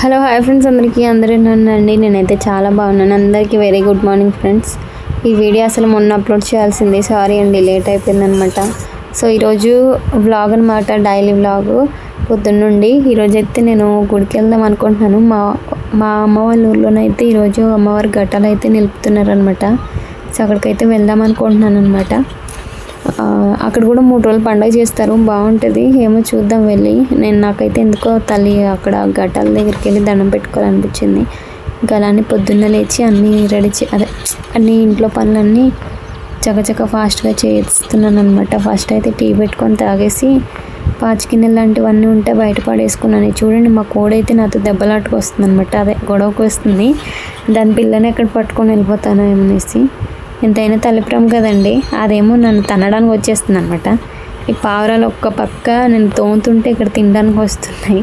Hello hi friends. అందరికీ అందరూ అండి నేనైతే చాలా బాగున్నాను. అందరికీ వెరీ గుడ్ మార్నింగ్ ఫ్రెండ్స్. ఈ వీడియో అసలు మొన్న అప్లోడ్ చేయాల్సింది. సారీ అండి లేట్ అయిపోయిందనమాట. సో ఈరోజు వ్లాగ్ అనమాట డైలీ వ్లాగ్ పొద్దున్నుండి ఈరోజు అయితే నేను గుడికి వెళ్దాం అనుకుంటున్నాను. మా మా అమ్మ వాళ్ళ ఊర్లోనైతే ఈరోజు అమ్మవారి ఘట్టాలు అయితే నిలుపుతున్నారనమాట సో అక్కడికైతే వెళ్దాం అనుకుంటున్నాను అనమాట అక్కడ కూడా మూడు రోజులు పండగ చేస్తారు. బాగుంటుంది. ఏమో చూద్దాం వెళ్ళి. నేను నాకైతే ఎందుకో తల్లి అక్కడ ఘటాల దగ్గరికి వెళ్ళి దండం పెట్టుకోవాలనిపించింది. ఇంకా అలానే పొద్దున్న లేచి అన్నీ రెడీ చే అదే అన్ని ఇంట్లో పనులన్నీ చకచక ఫాస్ట్గా చేస్తున్నాను అనమాట ఫస్ట్ అయితే టీ పెట్టుకొని తాగేసి పాచికిన్నెలు లాంటివన్నీ ఉంటే బయట పడేసుకున్నాను. చూడండి మా కోడైతే నాతో దెబ్బలాటకు వస్తుంది అనమాట అదే గొడవకు వస్తుంది. దాని పిల్లని ఎక్కడ పట్టుకొని వెళ్ళిపోతాను ఏమనేసి ఎంతైనా తలిప్రం కదండి. అదేమో నన్ను తనడానికి వచ్చేస్తుంది అనమాట ఈ పావురాలు ఒక్క పక్క నేను తోముతుంటే ఇక్కడ తినడానికి వస్తున్నాయి.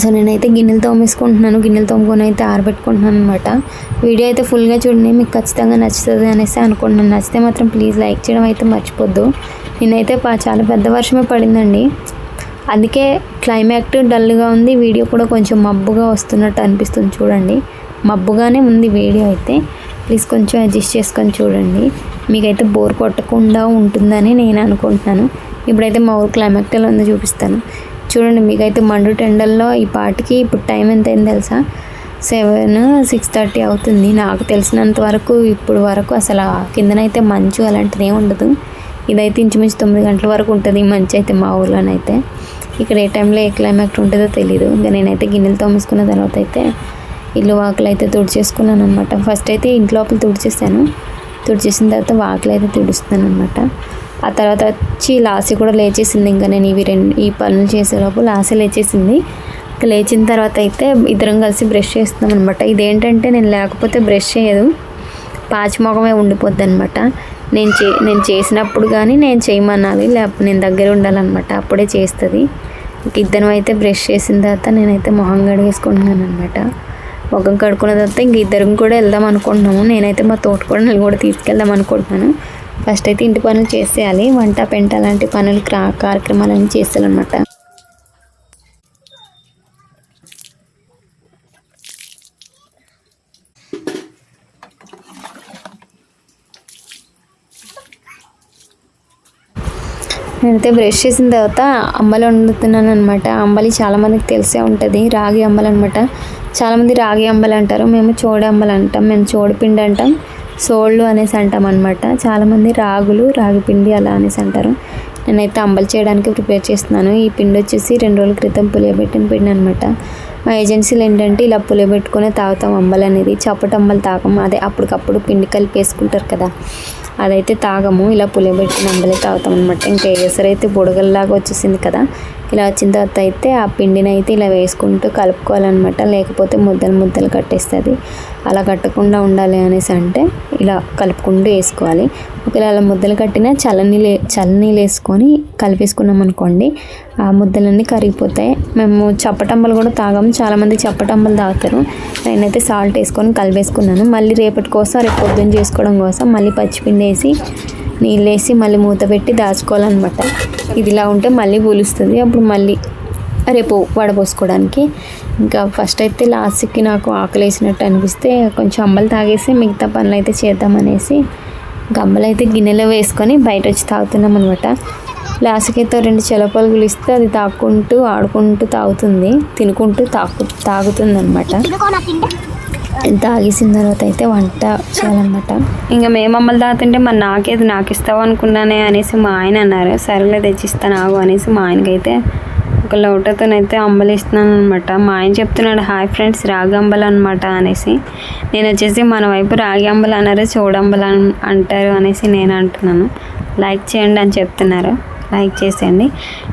సో నేనైతే గిన్నెలు తోమేసుకుంటున్నాను. గిన్నెలు తోముకొని అయితే ఆరబెట్టుకుంటున్నాను అనమాట వీడియో అయితే ఫుల్గా చూడండి. మీకు ఖచ్చితంగా నచ్చుతుంది అనేసి అనుకుంటున్నాను. నచ్చితే మాత్రం ప్లీజ్ లైక్ చేయడం అయితే మర్చిపోద్దు. నేనైతే పా చాలా పెద్ద వర్షమే పడిందండి. అందుకే క్లైమాక్ట్ డల్గా ఉంది. వీడియో కూడా కొంచెం మబ్బుగా వస్తున్నట్టు అనిపిస్తుంది చూడండి. మబ్బుగానే ఉంది వీడియో అయితే. ప్లీజ్ కొంచెం అడ్జస్ట్ చేసుకొని చూడండి. మీకైతే బోర్ కొట్టకుండా ఉంటుందని నేను అనుకుంటున్నాను. ఇప్పుడైతే మా ఊరు క్లైమాక్టల్ ఉంది ఉందో చూపిస్తాను. చూడండి మీకైతే మండు టెండల్లో ఈ పాటికి ఇప్పుడు టైం ఎంత అయింది తెలుసా? సెవెన్ సిక్స్ థర్టీ అవుతుంది. నాకు తెలిసినంత వరకు ఇప్పుడు వరకు అసలు ఆ కిందనైతే మంచు అలాంటిది ఏమి ఉండదు. ఇదైతే ఇంచుమించు తొమ్మిది గంటల వరకు ఉంటుంది మంచి అయితే మా ఊర్లోనైతే. ఇక్కడ ఏ టైంలో ఏ క్లైమాక్ట్ ఉంటుందో తెలియదు ఇంకా నేనైతే గిన్నెలు తోమేసుకున్న తర్వాత అయితే ఇల్లు వాకిలు అయితే తుడిచేసుకున్నాను అనమాట ఫస్ట్ అయితే ఇంటి లోపల తుడిచేసాను తుడిచేసిన తర్వాత వాకిలు అయితే తుడుస్తాను అనమాట ఆ తర్వాత వచ్చి లాసి కూడా లేచేసింది. ఇంకా నేను ఇవి రెండు ఈ పనులు చేసేలోపు లాసి లేచేసింది. ఇంకా లేచిన తర్వాత అయితే ఇద్దరం కలిసి బ్రష్ చేస్తున్నాం అనమాట ఇదేంటంటే నేను లేకపోతే బ్రష్ చేయదు. పాచిమొఖమే ఉండిపోద్ది అనమాట నేను చే నేను చేసినప్పుడు కానీ నేను చేయమనాలి. లేకపోతే నేను దగ్గర ఉండాలన్నమాట. అప్పుడే చేస్తుంది. ఇంక ఇద్దరం అయితే బ్రష్ చేసిన తర్వాత నేనైతే మొహం కడిగేసుకుంటున్నాను అనమాట ముఖం కడుక్కున్న తర్వాత ఇంక ఇద్దరం కూడా వెళ్దాం అనుకుంటున్నాము. నేనైతే మా తోటకూడని కూడా తీసుకెళ్దాం అనుకుంటున్నాను. ఫస్ట్ అయితే ఇంటి పనులు చేసేయాలి. వంట పెంట అలాంటి పనులు క్రా కార్యక్రమాలన్నీ చేసేయాలన్నమాట. నేనైతే బ్రష్ చేసిన తర్వాత అంబలి వండుతున్నాను అనమాట అంబలి చాలామందికి తెలిసే ఉంటుంది. రాగి అంబలి అనమాట చాలామంది రాగి అంబలు అంటారు మేము చోడి అంబలు అంటాం మేము చోడి పిండి అంటాం సోళ్ళు అనేసి అంటాం అనమాట చాలామంది రాగులు రాగి పిండి అలా అనేసి అంటారు. నేనైతే అంబలి చేయడానికి ప్రిపేర్ చేస్తున్నాను. ఈ పిండి వచ్చేసి రెండు రోజుల క్రితం పులియబెట్టిన పిండి అనమాట మా ఏజెన్సీలు ఏంటంటే ఇలా పులియబెట్టుకునే తాగుతాం అంబలు అనేది. చప్పటి అంబలు తాగం అదే అప్పటికప్పుడు పిండి కలిపి వేసుకుంటారు కదా. అదైతే తాగము. ఇలా పులియబెట్టి నంబలే తాగుతాం అనమాట ఇంకా ఎసరైతే బుడగల్లాగా వచ్చేసింది కదా ఇలా వచ్చిన తర్వాత అయితే ఆ పిండిని అయితే ఇలా వేసుకుంటూ కలుపుకోవాలన్నమాట. లేకపోతే ముద్దలు ముద్దలు కట్టేస్తుంది. అలా కట్టకుండా ఉండాలి అనేసి అంటే ఇలా కలుపుకుంటూ వేసుకోవాలి. ఇలా అలా ముద్దలు కట్టినా చల్లనీళ్ళు చల్లనీళ్ళు వేసుకొని కలిపేసుకున్నాం అనుకోండి ఆ ముద్దలన్నీ కరిగిపోతాయి. మేము చప్పటంబలు కూడా తాగాము. చాలామంది చప్పటంబలు తాగుతారు. నేనైతే సాల్ట్ వేసుకొని కలిపేసుకున్నాను. మళ్ళీ రేపటి కోసం రేపు పొద్దున్న చేసుకోవడం కోసం మళ్ళీ పచ్చిపిండి వేసి నీళ్ళు వేసి మళ్ళీ మూత పెట్టి దాచుకోవాలన్నమాట. ఇది ఇలా ఉంటే మళ్ళీ పులుస్తుంది అప్పుడు మళ్ళీ రేపు వడపోసుకోవడానికి ఇంకా ఫస్ట్ అయితే లాస్ట్కి నాకు ఆకలి వేసినట్టు అనిపిస్తే కొంచెం అంబలు తాగేసి మిగతా పనులు అయితే చేద్దామనేసి గమ్మలు అయితే గిన్నెలో వేసుకొని బయట వచ్చి తాగుతున్నాం అనమాట లాస్ట్కి అయితే రెండు చెలపలుగులు ఇస్తే అది తాక్కుంటూ ఆడుకుంటూ తాగుతుంది తినుకుంటూ తాగు తాగుతుంది అనమాట తాగేసిన తర్వాత అయితే వంట చేయాలన్నమాట. ఇంకా మేము అమ్మలు తాగుతుంటే మరి నాకేది నాకు ఇస్తావు అనుకున్నానే అనేసి మా ఆయన అన్నారు. సరేలే తెచ్చిస్తాను ఆగు అనేసి మా ఆయనకైతే ఒక లోటతోనైతే అంబలిస్తున్నాను అనమాట మా ఆయన చెప్తున్నాడు హాయ్ ఫ్రెండ్స్ రాగి అంబలు అనమాట అనేసి. నేను వచ్చేసి మన వైపు రాగి అంబలు అన్నారు చూడంబలు అంటారు అనేసి నేను అంటున్నాను. లైక్ చేయండి అని చెప్తున్నారు. లైక్ చేసేయండి.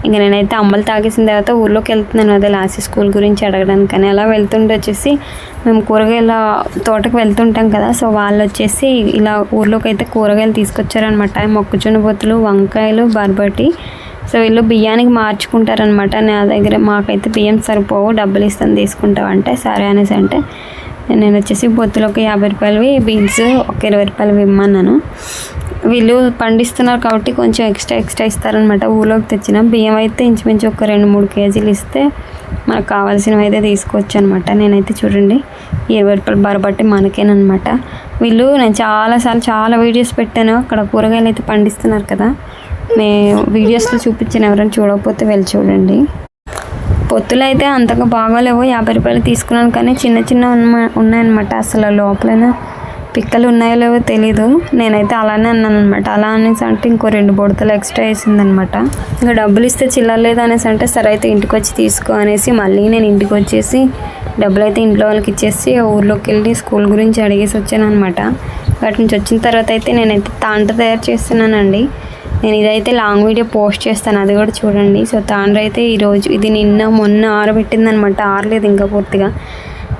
ఇంకా నేనైతే అమ్మలు తాగేసిన తర్వాత ఊర్లోకి వెళ్తున్నాను అదే లాస్ట్ స్కూల్ గురించి అడగడానికి కానీ అలా వెళ్తుంటే వచ్చేసి మేము కూరగాయల తోటకు వెళ్తుంటాం కదా సో వాళ్ళు వచ్చేసి ఇలా ఊర్లోకి అయితే కూరగాయలు తీసుకొచ్చారనమాట మొక్కజొన్న బొత్తులు వంకాయలు బర్బటి సో వీళ్ళు బియ్యానికి మార్చుకుంటారనమాట నా దగ్గర మాకైతే బియ్యం సరిపోవు. డబ్బులు ఇస్తాను తీసుకుంటావంటే సరే అనేసి అంటే నేను వచ్చేసి బొత్తులోకి యాభై రూపాయలవి బీన్స్ ఒక ఇరవై రూపాయలవి ఇమ్మన్నాను. వీళ్ళు పండిస్తున్నారు కాబట్టి కొంచెం ఎక్స్ట్రా ఎక్స్ట్రా ఇస్తారనమాట ఊళ్ళోకి తెచ్చిన బియ్యం అయితే ఇంచుమించు ఒక రెండు మూడు కేజీలు ఇస్తే మనకు కావాల్సినవి అయితే తీసుకోవచ్చు అనమాట నేనైతే చూడండి ఇరవై రూపాయలు బరబట్టి మనకేనమాట వీళ్ళు నేను చాలాసార్లు చాలా వీడియోస్ పెట్టాను. అక్కడ కూరగాయలు అయితే పండిస్తున్నారు కదా. మే వీడియోస్లో చూపించిన ఎవరైనా చూడకపోతే వెళ్ళి చూడండి. పొత్తులు అయితే అంతగా బాగోలేవు. యాభై రూపాయలు తీసుకున్నాను కానీ చిన్న చిన్న ఉన్న- ఉన్నాయన్నమాట అసలు లోపలైనా. పిక్కలు ఉన్నాయో లేవో తెలీదు. నేనైతే అలానే అన్నాను అనమాట అలా అనేసి అంటే ఇంకో రెండు బుడతలు ఎక్స్ట్రా వేసిందనమాట ఇంకా డబ్బులు ఇస్తే చిల్లర లేదు అనేసి అంటే సరే అయితే ఇంటికి వచ్చి తీసుకో అనేసి మళ్ళీ నేను ఇంటికి వచ్చేసి డబ్బులు అయితే ఇంట్లో వాళ్ళకి ఇచ్చేసి ఊర్లోకి వెళ్ళి స్కూల్ గురించి అడిగేసి వచ్చాను అనమాట వాటి నుంచి వచ్చిన తర్వాత అయితే నేనైతే తాంట తయారు చేస్తున్నానండి. నేను ఇదైతే లాంగ్ వీడియో పోస్ట్ చేస్తాను అది కూడా చూడండి. సో తాండ్ర అయితే ఈరోజు ఇది నిన్న మొన్న ఆరబెట్టిందనమాట ఆరలేదు ఇంకా పూర్తిగా.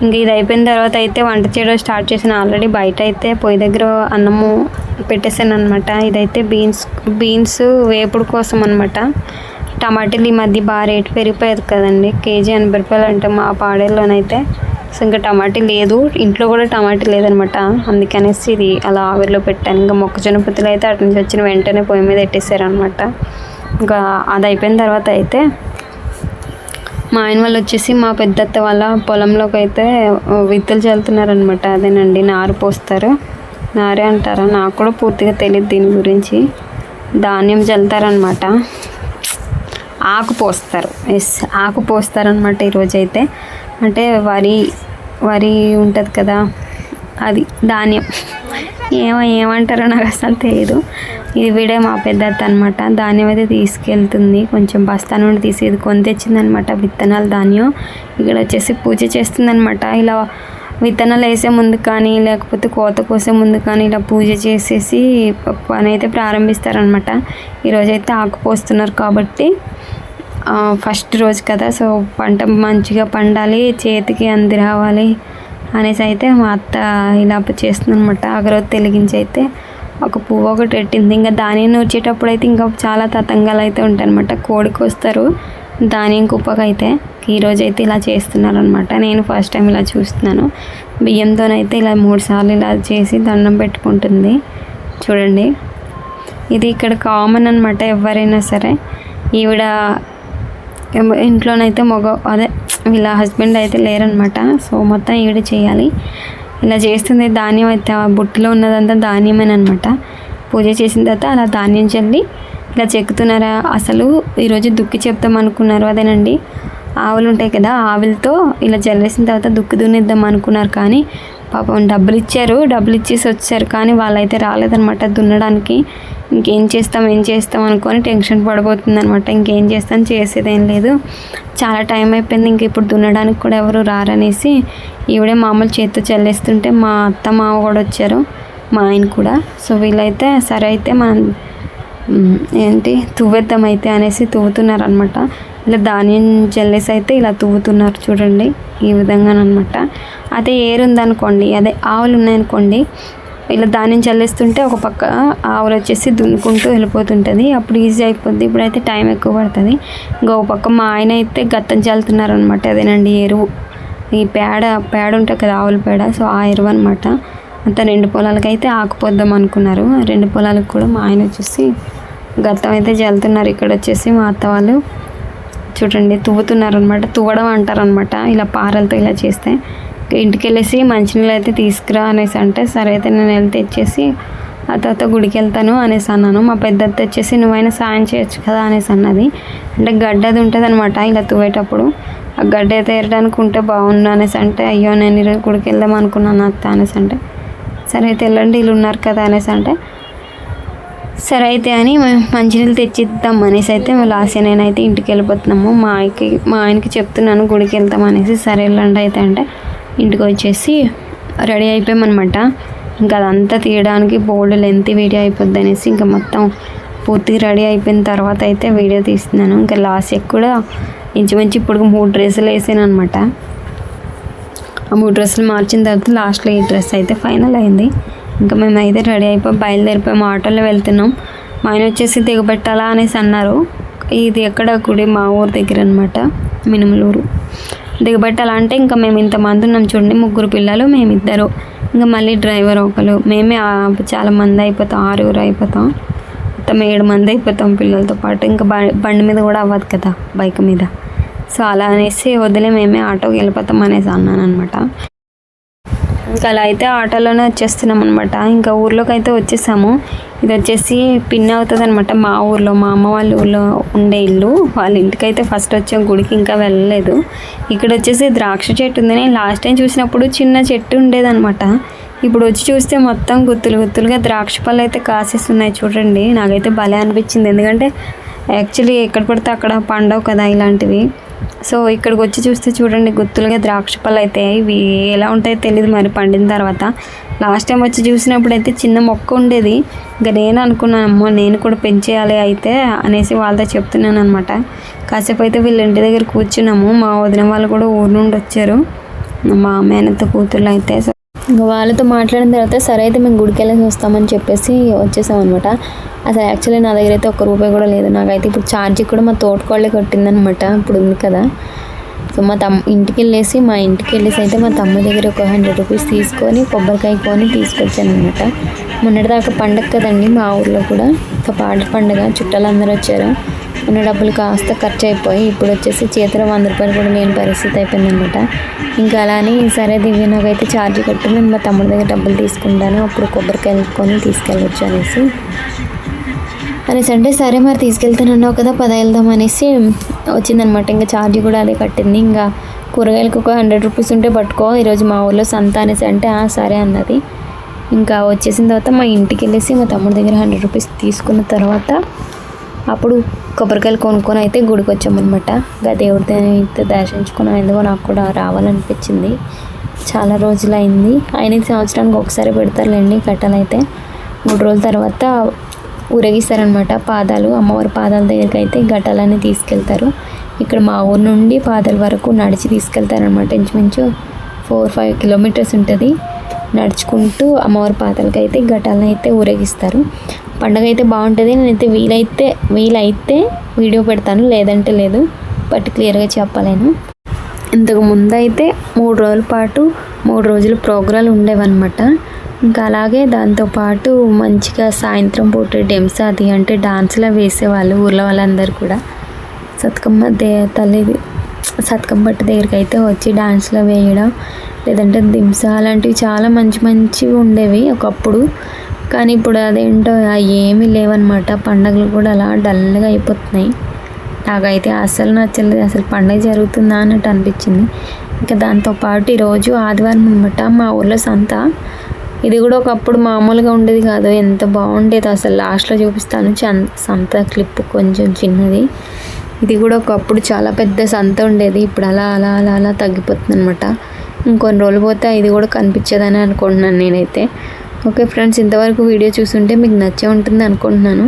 ఇంకా ఇది అయిపోయిన తర్వాత అయితే వంట చేయడం స్టార్ట్ చేసిన ఆల్రెడీ బయట అయితే పొయ్యి దగ్గర అన్నము పెట్టేసాను అనమాట ఇదైతే బీన్స్ బీన్స్ వేపుడు కోసం అనమాట టమాటాలు ఈ మధ్య బాగా రేటు పెరిగిపోయేది కదండి. కేజీ ఎనభై రూపాయలు అంటే మా పాడేలోనైతే సో ఇంకా టమాటా లేదు. ఇంట్లో కూడా టమాటా లేదనమాట. అందుకనేసి ఇది అలా ఆవిరిలో పెట్టాను. ఇంకా మొక్కజొన్న పొత్తులు అయితే అటు నుంచి వచ్చిన వెంటనే పొయ్యి మీద పెట్టేశారు అనమాట ఇంకా అది అయిపోయిన తర్వాత అయితే మా ఆయన వాళ్ళు వచ్చేసి మా పెద్దత్త వాళ్ళ పొలంలోకి అయితే విత్తులు చల్లుతున్నారనమాట. అదేనండి నారు పోస్తారు. నారే అంటారా? నాకు కూడా పూర్తిగా తెలియదు దీని గురించి. ధాన్యం చల్లుతారనమాట. ఆకు పోస్తారు. ఎస్ ఆకు పోస్తారనమాట ఈరోజైతే. అంటే వరి వరి ఉంటుంది కదా అది ధాన్యం. ఏమో ఏమంటారో నాకు అసలు తెలియదు ఇది వీడే మా పెద్దత్త అనమాట ధాన్యం అయితే తీసుకెళ్తుంది. కొంచెం బస్తా నుండి తీసి ఇది కొని తెచ్చిందనమాట విత్తనాలు ధాన్యం. ఇక్కడ వచ్చేసి పూజ చేస్తుందనమాట ఇలా విత్తనాలు వేసే ముందు కానీ లేకపోతే కోత కోసే ముందు కానీ ఇలా పూజ చేసేసి పని అయితే ప్రారంభిస్తారనమాట ఈరోజైతే ఆకు పోస్తున్నారు కాబట్టి ఫస్ట్ రోజు కదా సో పంట మంచిగా పండాలి చేతికి అంది రావాలి అనేసి అయితే మా అత్త ఇలా చేస్తుంది అనమాట తెలిగించి అయితే ఒక పువ్వు ఒకటి పెట్టింది. ఇంకా ధాన్యం నూర్చేటప్పుడు అయితే ఇంకా చాలా తతంగాలు అయితే ఉంటాయి అనమాట కోడికి వస్తారు ధాన్యం కుప్పకైతే ఈరోజు అయితే ఇలా చేస్తున్నారు అనమాట నేను ఫస్ట్ టైం ఇలా చూస్తున్నాను. బియ్యంతోనైతే ఇలా మూడు సార్లు ఇలా చేసి దండం పెట్టుకుంటుంది. చూడండి. ఇది ఇక్కడ కామన్ అనమాట ఎవరైనా సరే. ఈవిడ ఇంట్లోనైతే మగ అదే వీళ్ళ హస్బెండ్ అయితే లేరనమాట సో మొత్తం ఈవిడ చేయాలి. ఇలా చేస్తుంది ధాన్యం అయితే ఆ బుట్టలో ఉన్నదంతా ధాన్యమేనమాట పూజ చేసిన తర్వాత అలా ధాన్యం చల్లి ఇలా చెక్కుతున్నారా? అసలు ఈరోజు దుక్కి చెప్తాం అనుకున్నారు అదేనండి. ఆవులు ఉంటాయి కదా ఆవులతో ఇలా చల్లేసిన తర్వాత దుక్కి దున్నిద్దాం అనుకున్నారు కానీ పాపం డబ్బులు ఇచ్చారు డబ్బులు ఇచ్చేసి వచ్చారు కానీ వాళ్ళైతే రాలేదనమాట దున్నడానికి. ఇంకేం చేస్తాం ఏం చేస్తాం అనుకొని టెన్షన్ పడిపోతుంది అనమాట ఇంకేం చేస్తాం చేసేదేం లేదు. చాలా టైం అయిపోయింది ఇంక ఇప్పుడు దున్నడానికి కూడా ఎవరు రారనేసి ఈవిడే మామూలు చేత్తో చల్లేస్తుంటే మా అత్త మామ కూడా వచ్చారు మా ఆయన కూడా. సో వీళ్ళైతే సరే అయితే మనం ఏంటి తువ్వేద్దాం అయితే అనేసి తువ్వుతున్నారు అనమాట ఇలా ధాన్యం జల్లేసి అయితే ఇలా తువ్వుతున్నారు చూడండి ఈ విధంగానమాట అదే ఏరు ఉందనుకోండి అదే ఆవులు ఉన్నాయనుకోండి ఇలా ధాన్యం చల్లేస్తుంటే ఒక పక్క ఆవులు వచ్చేసి దున్నుకుంటూ వెళ్ళిపోతుంటుంది. అప్పుడు ఈజీ అయిపోద్ది. ఇప్పుడైతే టైం ఎక్కువ పడుతుంది. ఇంకో పక్క మా ఆయన అయితే గత్తం చల్లుతున్నారు అనమాట అదేనండి ఎరువు. ఈ పేడ పేడ ఉంటుంది కదా ఆవుల పేడ. సో ఆ ఎరువు అనమాట అంత రెండు పొలాలకి అయితే ఆకుపోద్దాం అనుకున్నారు. రెండు పొలాలకు కూడా మా ఆయన వచ్చేసి గత్తం అయితే చల్లుతున్నారు. ఇక్కడ వచ్చేసి మా అత్త వాళ్ళు చూడండి తువ్వుతున్నారు అనమాట తువ్వడం అంటారు అనమాట ఇలా పారలతో ఇలా చేస్తే. ఇంటికి వెళ్ళేసి మంచినీళ్ళు అయితే తీసుకురా అనేసి అంటే సరే అయితే నేను వెళ్ళి తెచ్చేసి ఆ తర్వాత గుడికి వెళ్తాను అనేసి అన్నాను. మా పెద్ద వచ్చేసి నువ్వైనా సాయం చేయొచ్చు కదా అనేసి అన్నది. అంటే గడ్డ అది ఉంటుంది అనమాట ఇలా తువ్వేటప్పుడు. ఆ గడ్డ తీరడానికి ఉంటే బాగుండు అనేసి అంటే అయ్యో నేను ఈరోజు గుడికి వెళ్దాం అనుకున్నాను అత్త అనేసి అంటే సరే అయితే వెళ్ళండి వీళ్ళు ఉన్నారు కదా అనేసి అంటే సరే అయితే అని మేము మంచినీళ్ళు తెచ్చిద్దాం అనేసి అయితే లాస్ట్ నేనైతే ఇంటికి వెళ్ళిపోతున్నాము. మా ఆయనకి మా ఆయనకి చెప్తున్నాను గుడికి వెళ్తాం అనేసి సరే వెళ్ళండి అయితే అంటే ఇంటికి వచ్చేసి రెడీ అయిపోయామన్నమాట. ఇంకా అదంతా తీయడానికి బోల్డ్ లెంత్ వీడియో అయిపోద్ది అనేసి ఇంకా మొత్తం పూర్తిగా రెడీ అయిపోయిన తర్వాత అయితే వీడియో తీస్తున్నాను. ఇంకా లాస్ట్ కూడా ఇంచుమించు ఇప్పుడు మూడు డ్రెస్సులు వేసాను అనమాట ఆ మూడు డ్రెస్సులు మార్చిన తర్వాత లాస్ట్లో ఈ డ్రెస్ అయితే ఫైనల్ అయింది. ఇంకా మేము అయితే రెడీ అయిపోయి బయలుదేరిపోయాము ఆటోలో వెళ్తున్నాం. మా ఆయన వచ్చేసి దిగబెట్టాలా అనేసి అన్నారు. ఇది ఎక్కడ గుడి? మా ఊరు దగ్గర అనమాట మినుములూరు. దిగబెట్టాలంటే ఇంకా మేము ఇంతమంది ఉన్నాం చూడండి ముగ్గురు పిల్లలు మేమిద్దరు. ఇంకా మళ్ళీ డ్రైవర్ ఒకరు మేమే చాలా మంది అయిపోతాం ఆరుగురు అయిపోతాం. మొత్తం ఏడు మంది అయిపోతాం పిల్లలతో పాటు. ఇంకా బ- బండి మీద కూడా అవ్వదు కదా బైక్ మీద. సో అలా అనేసి వదిలే మేమే ఆటోకి వెళ్ళిపోతాం అనేసి అన్నాను అనమాట ఇంకా అలా అయితే ఆటోలోనే వచ్చేస్తున్నాం అనమాట ఇంకా ఊర్లోకి అయితే వచ్చేసాము. ఇది వచ్చేసి పిన్ అవుతుంది అనమాట మా ఊర్లో. మా అమ్మ వాళ్ళ ఊర్లో ఉండే ఇల్లు. వాళ్ళ ఇంటికి అయితే ఫస్ట్ వచ్చాం. గుడికి ఇంకా వెళ్ళలేదు. ఇక్కడ వచ్చేసి ద్రాక్ష చెట్టు ఉంది నేను లాస్ట్ టైం చూసినప్పుడు చిన్న చెట్టు ఉండేదన్నమాట. ఇప్పుడు వచ్చి చూస్తే మొత్తం గుత్తులు గుత్తులుగా ద్రాక్ష పళ్ళు అయితే కాసేస్తున్నాయి చూడండి. నాకైతే భలే అనిపించింది. ఎందుకంటే యాక్చువల్లీ ఎక్కడ పడితే అక్కడ పండవు కదా ఇలాంటివి. సో ఇక్కడికి వచ్చి చూస్తే చూడండి గుత్తులుగా ద్రాక్ష పళ్ళు అయితే ఇవి ఎలా ఉంటాయో తెలియదు మరి పండిన తర్వాత. లాస్ట్ టైం వచ్చి చూసినప్పుడు అయితే చిన్న మొక్క ఉండేది. ఇంకా నేను అనుకున్నానమ్మో నేను కూడా పెంచేయాలి అయితే అనేసి వాళ్ళతో చెప్తున్నాను అనమాట కాసేపు అయితే వీళ్ళ ఇంటి దగ్గర కూర్చున్నాము. మా వదిన వాళ్ళు కూడా ఊరు నుండి వచ్చారు. మా మేనత్త కూతుర్లు అయితే ఇంకా వాళ్ళతో మాట్లాడిన తర్వాత సరే అయితే మేము గుడికి వెళ్ళేసి వస్తామని చెప్పేసి వచ్చేసామన్నమాట. అసలు యాక్చువల్లీ నా దగ్గర అయితే ఒక్క రూపాయి కూడా లేదు. నాకైతే ఇప్పుడు ఛార్జీ కూడా మా తోటకోళ్ళే కొట్టిందనమాట ఇప్పుడు ఉంది కదా. సో మా తమ్ ఇంటికి వెళ్ళేసి మా ఇంటికి వెళ్ళేసి అయితే మా తమ్ముడి దగ్గర ఒక హండ్రెడ్ రూపీస్ తీసుకొని కొబ్బరికాయ కొని తీసుకొచ్చాను అనమాట మొన్నటిదాకా పండగ కదండి మా ఊర్లో కూడా. ఒక పాట పండగ చుట్టాలందరూ వచ్చారు. తీసుకున్న డబ్బులు కాస్త ఖర్చు అయిపోయి ఇప్పుడు వచ్చేసి చేతిలో వంద రూపాయలు కూడా లేని పరిస్థితి అయిపోయిందనమాట ఇంకా అలానే సరే దివ్య నాకైతే ఛార్జ్ కట్టు నేను మా తమ్ముడి దగ్గర డబ్బులు తీసుకుంటాను అప్పుడు కొబ్బరికాయలు కొని తీసుకెళ్ళొచ్చు అనేసి. అనేసి అంటే సరే మరి తీసుకెళ్తానన్నావు కదా పద వెళ్దాం అనేసి వచ్చిందనమాట ఇంకా ఛార్జ్ కూడా అదే కట్టింది. ఇంకా కూరగాయలకు ఒక హండ్రెడ్ రూపీస్ ఉంటే పట్టుకో ఈరోజు మా ఊళ్ళో సంత అనేసి అంటే "ఆ, సరే అన్నది. ఇంకా వచ్చేసిన తర్వాత మా ఇంటికి వెళ్ళేసి మా తమ్ముడి దగ్గర హండ్రెడ్ రూపీస్ తీసుకున్న తర్వాత అప్పుడు కొబ్బరికాయలు కొనుక్కొని అయితే గుడికి వచ్చామన్నమాట. ఇంకా దేవుడి అయితే దర్శించుకున్నాం. ఎందుకో నాకు కూడా రావాలనిపించింది. చాలా రోజులు అయింది ఆయన సంవత్సరానికి ఒకసారి పెడతారులేండి కట్టలు అయితే మూడు రోజుల తర్వాత ఊరేగిస్తారనమాట పాదాలు. అమ్మవారి పాదాల దగ్గరికి అయితే ఘటాలని తీసుకెళ్తారు. ఇక్కడ మా ఊరు నుండి పాదాల వరకు నడిచి తీసుకెళ్తారనమాట ఇంచుమించు ఫోర్ ఫైవ్ కిలోమీటర్స్ ఉంటుంది. నడుచుకుంటూ అమ్మవారి పాదాలకి అయితే ఘటాలను అయితే ఊరేగిస్తారు. పండగ అయితే బాగుంటుంది. నేనైతే వీలైతే వీలైతే వీడియో పెడతాను. లేదంటే లేదు. బట్ క్లియర్గా చెప్పలేను. ఇంతకు ముందు అయితే మూడు రోజుల పాటు మూడు రోజులు ప్రోగ్రాలు ఉండేవన్నమాట. ఇంకా అలాగే దాంతోపాటు మంచిగా సాయంత్రం పూట డెమ్స్ అది అంటే డాన్స్లా వేసేవాళ్ళు ఊర్లో వాళ్ళందరూ కూడా. సతకమ్మ దే తల్లి సత్కమ్మ దగ్గరికి అయితే వచ్చి డాన్స్లో వేయడం లేదంటే దింస అలాంటివి చాలా మంచి మంచివి ఉండేవి ఒకప్పుడు. కానీ ఇప్పుడు అదేంటో అవి ఏమీ లేవన్నమాట. పండగలు కూడా అలా డల్గా అయిపోతున్నాయి. నాకైతే అసలు నచ్చలేదు. అసలు పండగ జరుగుతుందా అన్నట్టు అనిపించింది. ఇంకా దాంతోపాటు ఈరోజు ఆదివారం అనమాట మా ఊర్లో సంత. ఇది కూడా ఒకప్పుడు మామూలుగా ఉండేది కాదు. ఎంత బాగుండేది అసలు లాస్ట్లో చూపిస్తాను. సంత క్లిప్ కొంచెం చిన్నది. ఇది కూడా ఒకప్పుడు చాలా పెద్ద సంత ఉండేది. ఇప్పుడు అలా అలా అలా అలా తగ్గిపోతుంది అనమాట ఇంకొన్ని రోజులు పోతే ఇది కూడా కనిపించదని అనుకుంటున్నాను నేనైతే. ఓకే ఫ్రెండ్స్ ఇంతవరకు వీడియో చూస్తుంటే మీకు నచ్చే ఉంటుంది అనుకుంటున్నాను.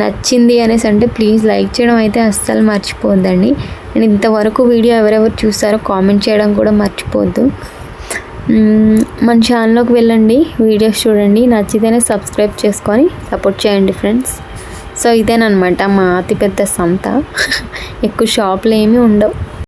నచ్చింది అనేసి అంటే ప్లీజ్ లైక్ చేయడం అయితే అస్సలు మర్చిపోద్దండి నేను ఇంతవరకు వీడియో ఎవరెవరు చూస్తారో కామెంట్ చేయడం కూడా మర్చిపోద్దు మన ఛానల్లోకి వెళ్ళండి వీడియోస్ చూడండి నచ్చితేనే సబ్స్క్రైబ్ చేసుకొని సపోర్ట్ చేయండి ఫ్రెండ్స్. సో ఇదేనమాట మా అతిపెద్ద సంత. ఎక్కువ షాపులు ఏమీ ఉండవు.